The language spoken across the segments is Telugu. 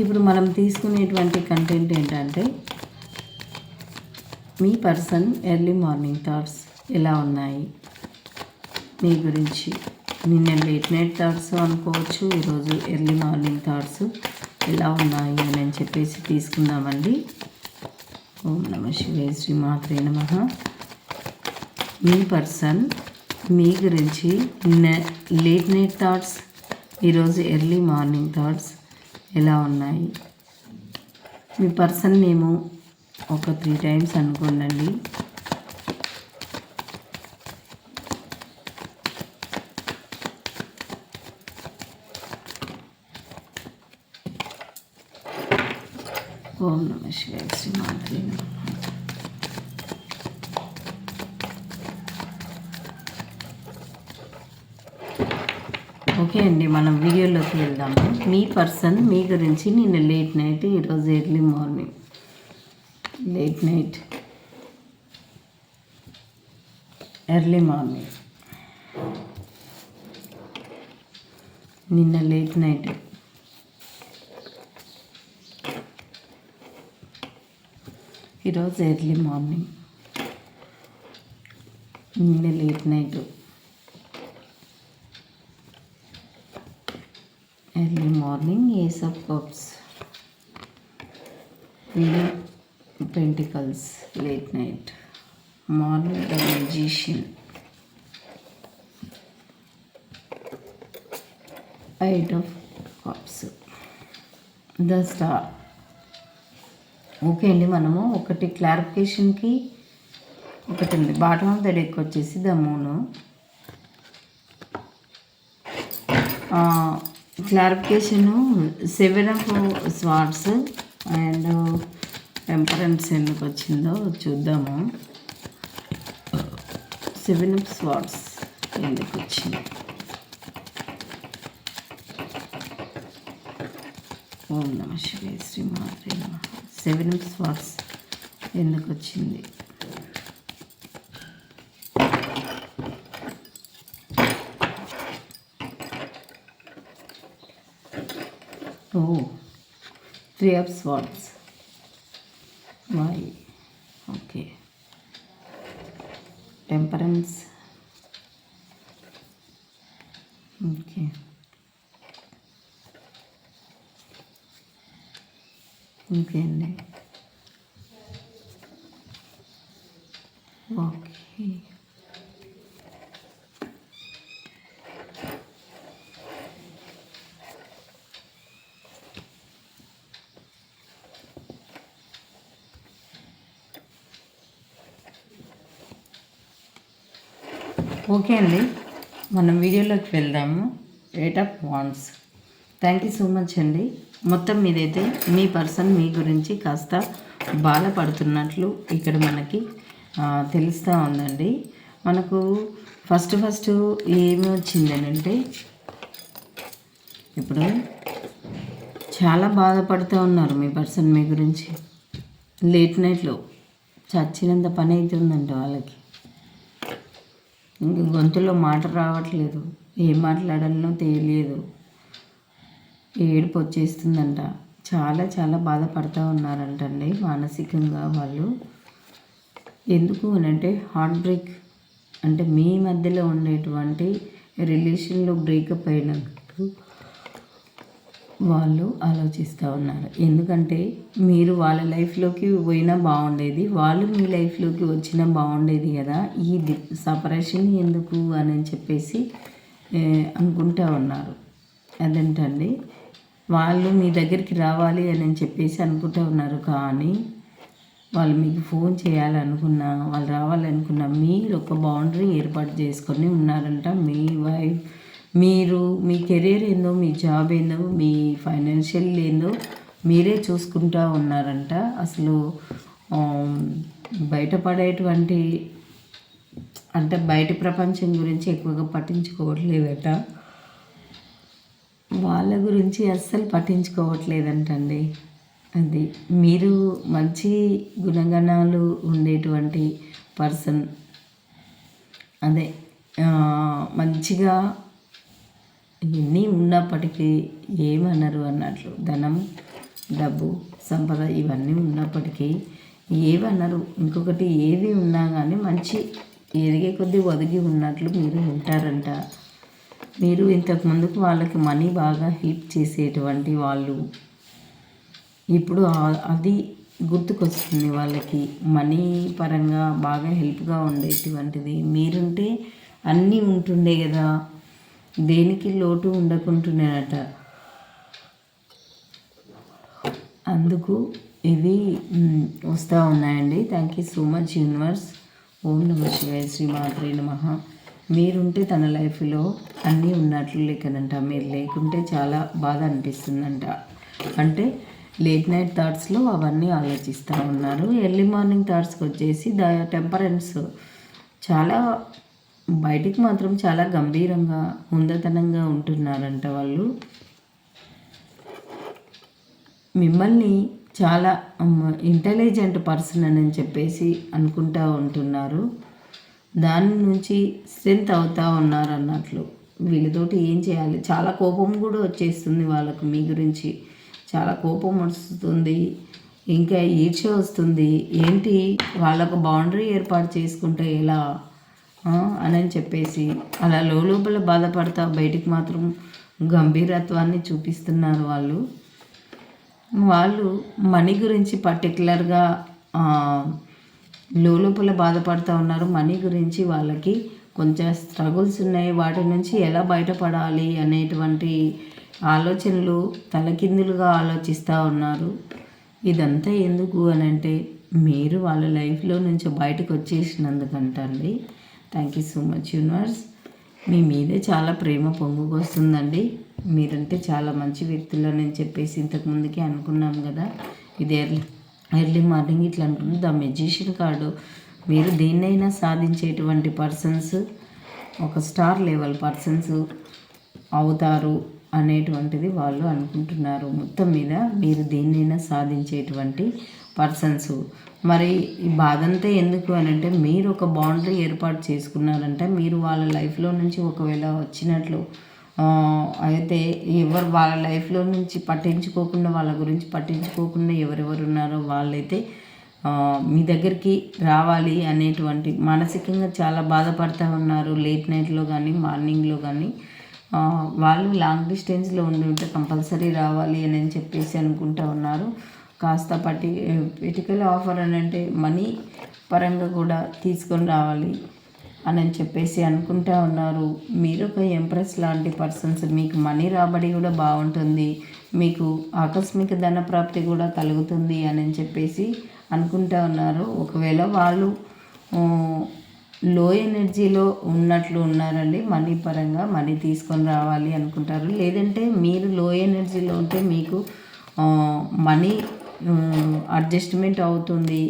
ఇప్పుడు మనం తీసుకునేటువంటి కంటెంట్ ఏంటంటే మీ పర్సన్ ఎర్లీ మార్నింగ్ థాట్స్ ఎలా ఉన్నాయి? మీ గురించి నిన్న లేట్ నైట్ థాట్స్ అనుకోవచ్చు ఈరోజు ఎర్లీ మార్నింగ్ థాట్స్ ఎలా ఉన్నాయి అని అని చెప్పేసి తీసుకుందామండి. ఓం నమ శివే శ్రీ మాత్రే నమ. మీ పర్సన్ మీ గురించి నిన్న లేట్ నైట్ థాట్స్ ఈరోజు ఎర్లీ మార్నింగ్ థాట్స్ ఎలా ఉన్నాయి? మీ పర్సన్ నేము ఒక త్రీ టైమ్స్ అనుకోండి ఓం నమ శివాయ శ్రీ మాత్రే ఓకే అండి మనం వీడియోలోకి వెళ్దాము. మీ పర్సన్ మీ గురించి నిన్న లేట్ నైట్ ఈరోజు early morning. Late night. Early morning. నిన్న లేట్ నైట్. ఈరోజు ఎర్లీ మార్నింగ్. నిన్న late night. Early morning ace of cups pentacles late night morning the musician eight of cups the star okay అండి మనము ఒకటి క్లారిఫికేషన్కి ఒకటి ఉంది. బాటమ్ ఆఫ్ ద డెక్ వచ్చేసి the moon clarification seven of swords and temperance ఎందుకు వచ్చిందో చూద్దాము. సెవెన్ ఆఫ్ స్వాట్స్ ఎందుకు వచ్చింది? ఓం నమ శివాయ శ్రీ మాత్రే సెవెన్ ఆఫ్ స్వాట్స్ ఎందుకు వచ్చింది? Oh, three of swords. Why? Okay. Temperance. Okay. Okay, అండి ఓకే ఓకే అండి. మనం వీడియోలోకి వెళ్దాము. Eight of wands thank you so much అండి. మొత్తం మీదైతే మీ పర్సన్ మీ గురించి కాస్త బాధపడుతున్నట్లు ఇక్కడ మనకి తెలుస్తూ ఉందండి. మనకు ఫస్ట్ ఫస్ట్ ఏమి వచ్చిందనంటే ఇప్పుడు చాలా బాధపడుతూ ఉన్నారు మీ పర్సన్ మీ గురించి. లేట్ నైట్లో చచ్చినంత పని అవుతుందంట వాళ్ళకి. ఇంక గొంతులో మాట రావట్లేదు. ఏం మాట్లాడాలనో తెలియదు. ఏడుపు వచ్చేస్తుందంట చాలా చాలా బాధపడుతూ ఉన్నారంటండి మానసికంగా వాళ్ళు. ఎందుకు అని అంటే హార్ట్ బ్రేక్ అంటే మీ మధ్యలో ఉండేటువంటి రిలేషన్లో బ్రేకప్ అయినందుకు వాళ్ళు ఆలోచిస్తూ ఉన్నారు. ఎందుకంటే మీరు వాళ్ళ లైఫ్లోకి పోయినా బాగుండేది వాళ్ళు మీ లైఫ్లోకి వచ్చినా బాగుండేది కదా. ఈ సపరేషన్ ఎందుకు అని చెప్పేసి అనుకుంటా ఉన్నారు. అదేంటండి? వాళ్ళు మీ దగ్గరికి రావాలి అని చెప్పేసి అనుకుంటూ ఉన్నారు. కానీ వాళ్ళు మీకు ఫోన్ చేయాలనుకున్నా వాళ్ళు రావాలనుకున్నా మీరు ఒక బౌండరీ ఏర్పాటు చేసుకొని ఉన్నారంట. మీ వైఫ్ మీరు మీ కెరీర్ ఏందో మీ జాబ్ ఏందో మీ ఫైనాన్షియల్ ఏందో మీరే చూసుకుంటా ఉన్నారంట. అసలు బయటపడేటువంటి అంటే బయట ప్రపంచం గురించి ఎక్కువగా పట్టించుకోవట్లేదట. వాళ్ళ గురించి అస్సలు పట్టించుకోవట్లేదంటండి. అది మీరు మంచి గుణగణాలు ఉండేటువంటి పర్సన్. అదే మంచిగా ఎన్ని ఉన్నప్పటికీ ఏమన్నారు అన్నట్లు ధనం డబ్బు సంపద ఇవన్నీ ఉన్నప్పటికీ ఏమన్నారు ఇంకొకటి ఏది ఉన్నా కానీ మంచి ఎదిగే కొద్దీ ఒదిగి ఉన్నట్లు మీరు ఉంటారంట. మీరు ఇంతకు ముందుకు వాళ్ళకి మనీ బాగా హెల్ప్ చేసేటువంటి వాళ్ళు. ఇప్పుడు అది గుర్తుకొస్తుంది వాళ్ళకి. మనీ పరంగా బాగా హెల్ప్గా ఉండేటువంటిది. మీరుంటే అన్నీ ఉంటుండే కదా. దేనికి లోటు ఉండకుంటున్నాయట? అందుకు ఇవి వస్తూ ఉన్నాయండి. Thank you so much universe ఓం నమ శివాయ శ్రీ మాత్రే నమ. మీరుంటే తన లైఫ్లో అన్నీ ఉన్నట్లు లేకనంట. మీరు లేకుంటే చాలా బాధ అనిపిస్తుందంట. అంటే లేట్ నైట్ థాట్స్లో అవన్నీ ఆలోచిస్తూ ఉన్నారు. ఎర్లీ మార్నింగ్ థాట్స్కి వచ్చేసి ద టెంపరెన్స్ చాలా బయటికి మాత్రం చాలా గంభీరంగా హుందతనంగా ఉంటున్నారంట వాళ్ళు. మిమ్మల్ని చాలా ఇంటెలిజెంట్ పర్సన్ అని చెప్పేసి అనుకుంటా ఉంటున్నారు. దాని నుంచి స్ట్రెంత్ అవుతూ ఉన్నారు అన్నట్లు. వీళ్ళతోటి ఏం చేయాలి? చాలా కోపం కూడా వచ్చేస్తుంది వాళ్ళకు మీ గురించి. చాలా కోపం వస్తుంది ఇంకా ఈర్ష వస్తుంది. ఏంటి? వాళ్ళకు బౌండరీ ఏర్పాటు చేసుకుంటే ఎలా? అని చెప్పేసి అలా లోపల బాధపడతా బయటికి మాత్రం గంభీరత్వాన్ని చూపిస్తున్నారు వాళ్ళు. వాళ్ళు మనీ గురించి పర్టికులర్గా లోపల బాధపడుతూ ఉన్నారు. మనీ గురించి వాళ్ళకి కొంచెం స్ట్రగుల్స్ ఉన్నాయి. వాటి నుంచి ఎలా బయటపడాలి అనేటువంటి ఆలోచనలు తలకిందులుగా ఆలోచిస్తూ ఉన్నారు. ఇదంతా ఎందుకు అని అంటే మీరు వాళ్ళ లైఫ్లో నుంచి బయటకు వచ్చేసినందుకంటండి. Thank you so much universe మీ మీదే చాలా ప్రేమ పొంగుకొస్తుందండి మీరంటే చాలా మంచి వ్యక్తులు అని చెప్పేసి ఇంతకు ముందుకే అనుకున్నాం కదా. ఇది ఎర్లీ ఎర్లీ మార్నింగ్ ఇట్లా అంటుంది. The magician card. మీరు దేన్నైనా సాధించేటువంటి పర్సన్స్ ఒక స్టార్ లెవెల్ పర్సన్స్ అవుతారు అనేటువంటిది వాళ్ళు అనుకుంటున్నారు. మొత్తం మీద మీరు దేన్నైనా సాధించేటువంటి పర్సన్స్ మరి ఈ బాధ అంతా ఎందుకు అని అంటే మీరు ఒక బౌండరీ ఏర్పాటు చేసుకున్నారంటే మీరు వాళ్ళ లైఫ్లో నుంచి ఒకవేళ వచ్చినట్లు అయితే ఎవరు వాళ్ళ లైఫ్లో నుంచి పట్టించుకోకుండా వాళ్ళ గురించి పట్టించుకోకుండా ఎవరెవరు ఉన్నారో వాళ్ళైతే మీ దగ్గరికి రావాలి అనేటువంటి మానసికంగా చాలా బాధపడుతూ ఉన్నారు. లేట్ నైట్లో కానీ మార్నింగ్లో కానీ వాళ్ళు లాంగ్ డిస్టెన్స్లో ఉండి ఉంటే కంపల్సరీ రావాలి అని చెప్పేసి అనుకుంటా ఉన్నారు. కాస్త పట్టి పిటికల్ ఆఫర్ అని అంటే మనీ పరంగా కూడా తీసుకొని రావాలి అని చెప్పేసి అనుకుంటా ఉన్నారు. మీరు ఒక ఎంప్రెస్ లాంటి పర్సన్స్ మీకు మనీ రాబడి కూడా బాగుంటుంది మీకు ఆకస్మిక ధన ప్రాప్తి కూడా కలుగుతుంది అని చెప్పేసి అనుకుంటా ఉన్నారు. ఒకవేళ వాళ్ళు లో ఎనర్జీలో ఉన్నట్లు ఉన్నారండి మనీ పరంగా మనీ తీసుకొని రావాలి అనుకుంటారు. లేదంటే మీరు లో ఎనర్జీలో ఉంటే మీకు మనీ అడ్జస్ట్మెంట్ అవుతుంది.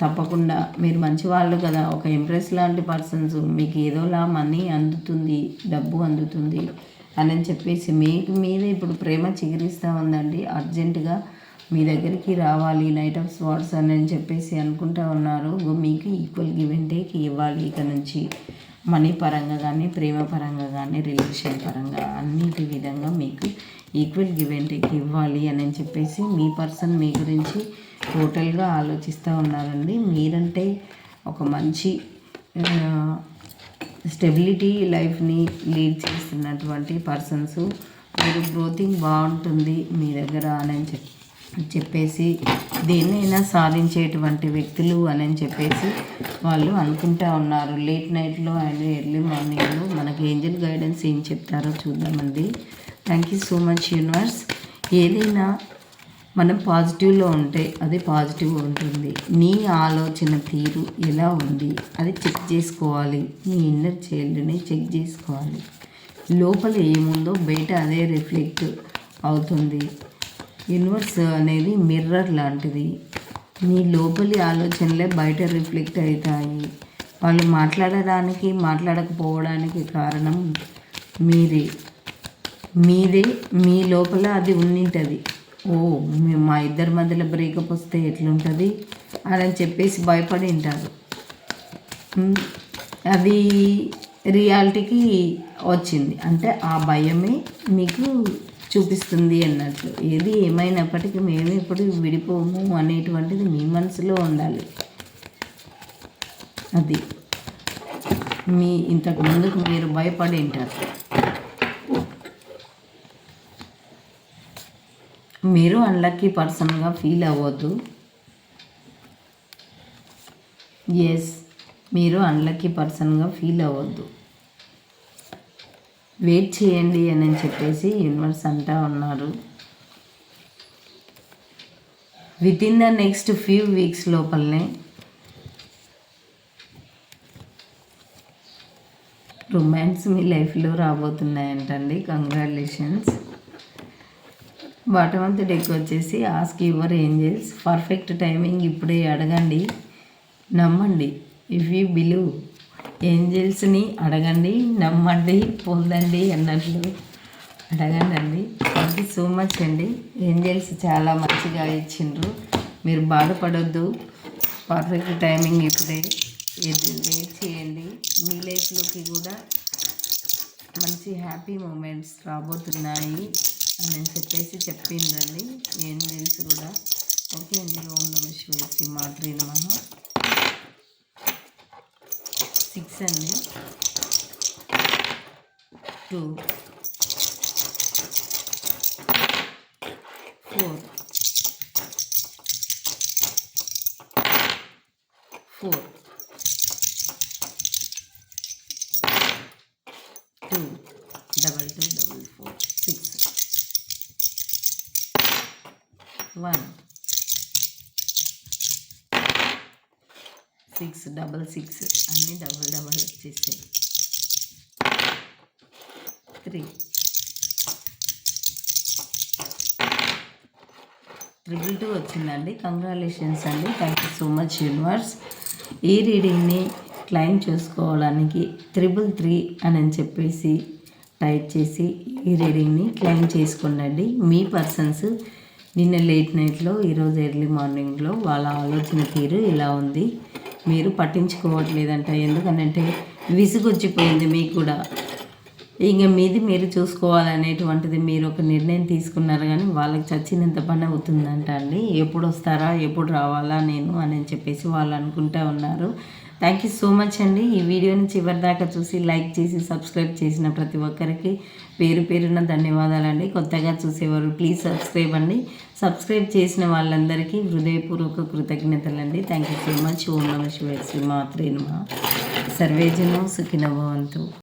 తప్పకుండా మీరు మంచి వాళ్ళు కదా. ఒక ఇంప్రెస్ లాంటి పర్సన్స్ మీకు ఏదోలా మనీ అందుతుంది డబ్బు అందుతుంది అని చెప్పేసి మీకు మీద ఇప్పుడు ప్రేమ చిగురిస్తూ ఉందండి. అర్జెంటుగా మీ దగ్గరికి రావాలి నైట్ ఆఫ్ స్వాట్స్ అని చెప్పేసి అనుకుంటా ఉన్నారు. మీకు ఈక్వల్ గివ్ అండ్ టేక్ ఇవ్వాలి ఇక నుంచి. మనీ పరంగా కానీ ప్రేమ పరంగా కానీ రిలేషన్ పరంగా అన్నిటి విధంగా మీకు ఈక్వల్ గివ్ అండ్ టేక్ ఇవ్వాలి అని చెప్పేసి మీ పర్సన్ మీ గురించి టోటల్గా ఆలోచిస్తూ ఉన్నారండి. మీరంటే ఒక మంచి స్టెబిలిటీ లైఫ్ని లీడ్ చేస్తున్నటువంటి పర్సన్స్. మీరు గ్రోతింగ్ బాగుంటుంది మీ దగ్గర అని చెప్ చెప్పేసి దేన్నైనా సాధించేటువంటి వ్యక్తులు అని చెప్పేసి వాళ్ళు అనుకుంటా ఉన్నారు. లేట్ నైట్లో అండ్ ఎర్లీ మార్నింగ్లో మనకి ఏంజల్ గైడెన్స్ ఏం చెప్తారో చూద్దామండి. Thank you so much universe ఏదైనా మనం పాజిటివ్లో ఉంటే అది పాజిటివ్ ఉంటుంది. నీ ఆలోచన తీరు ఎలా ఉంది? అది చెక్ చేసుకోవాలి. నీ ఇన్నర్ చైల్డ్ని చెక్ చేసుకోవాలి. లోపల ఏముందో బయట అదే రిఫ్లెక్ట్ అవుతుంది. యూనివర్స్ అనేది మిర్రర్ లాంటిది. మీ లోపలి ఆలోచనలే బయట రిఫ్లెక్ట్ అవుతాయి. వాళ్ళు మాట్లాడడానికి మాట్లాడకపోవడానికి కారణం మీరే. మీదే మీ లోపల అది ఉండింటుంది ఓ మా ఇద్దరి మధ్యలో బ్రేకప్ వస్తే ఎట్లుంటుంది? అని చెప్పేసి భయపడి ఉంటారు. అది రియాలిటీకి వచ్చింది. అంటే ఆ భయమే మీకు చూపిస్తుంది అన్నట్లు. ఏది ఏమైనప్పటికీ మేము ఇప్పుడు విడిపోము అనేటువంటిది మీ మనసులో ఉండాలి. అది. మీ ఇంతకు ముందుకు మీరు భయపడి ఉంటారు. మీరు అన్లక్కీ పర్సన్గా ఫీల్ అవ్వద్దు. ఎస్ మీరు అన్లక్కీ పర్సన్గా ఫీల్ అవ్వద్దు. వెయిట్ చేయండి అని చెప్పేసి యూనివర్స్ అంటా ఉన్నారు. With in the next few weeks లోపలనే రొమాన్స్ మీ లైఫ్లో రాబోతున్నాయంటండి. Congratulations bottom of the deck వచ్చేసి ask your angels perfect timing ఇప్పుడే అడగండి. నమ్మండి. ఇఫ్ యూ బిలీవ్ ఏంజల్స్ని అడగండి. నమ్మండి పొందండి అన్నట్లు అడగండి అండి థ్యాంక్ యూ సో మచ్ అండి. ఏంజల్స్ చాలా మంచిగా ఇచ్చిండ్రు. మీరు బాధపడొద్దు. పర్ఫెక్ట్ టైమింగ్ ఇప్పుడే. వెయిట్ చేయండి. మీ లైఫ్లోకి కూడా మంచి హ్యాపీ మూమెంట్స్ రాబోతున్నాయి. అని చెప్పేసి చెప్పిందండి. ఏం తెలుసు కూడా. ఓకే అండి ఓం నమ శివాయ శ్రీ మాత్రే నమ. సిక్స్ అండి. Two four four two double two double four six one. Six double six. అన్నీ డబల్ డబల్ వచ్చేసాయి త్రీ. ట్రిపుల్ టూ వచ్చిందండి. కంగ్రాలేషన్స్ అండి. Thank you so much universe. ఈ రీడింగ్ని క్లైమ్ చేసుకోవడానికి త్రిబుల్ త్రీ అని చెప్పేసి టైప్ చేసి ఈ రీడింగ్ని క్లైమ్ చేసుకోండి. మీ పర్సన్స్ నిన్న లేట్ నైట్లో ఈరోజు ఎర్లీ మార్నింగ్లో వాళ్ళ ఆలోచన తీరు ఇలా ఉంది. మీరు పట్టించుకోవట్లేదంట. ఎందుకనంటే విసుగొచ్చిపోయింది మీకు కూడా. ఇంకా మీది మీరు చూసుకోవాలనేటువంటిది మీరు ఒక నిర్ణయం తీసుకున్నారు కానీ వాళ్ళకి చచ్చినంత పని అవుతుందంట అండి. ఎప్పుడు వస్తారా ఎప్పుడు రావాలా నేను అని చెప్పేసి వాళ్ళు అనుకుంటా ఉన్నారు. థ్యాంక్ యూ సో మచ్ అండి. ఈ వీడియోని చివరి దాకా చూసి లైక్ చేసి సబ్స్క్రైబ్ చేసిన ప్రతి ఒక్కరికి పేరు పేరున ధన్యవాదాలండి. కొత్తగా చూసేవారు ప్లీజ్ సబ్స్క్రైబ్ అండి. సబ్స్క్రైబ్ చేసిన వాళ్ళందరికీ హృదయపూర్వక కృతజ్ఞతలండి. థ్యాంక్ యూ సో మచ్ ఓం నమ శివాయ శ్రీ మాత్రే నమ. సర్వేజనం సుఖినభవంతు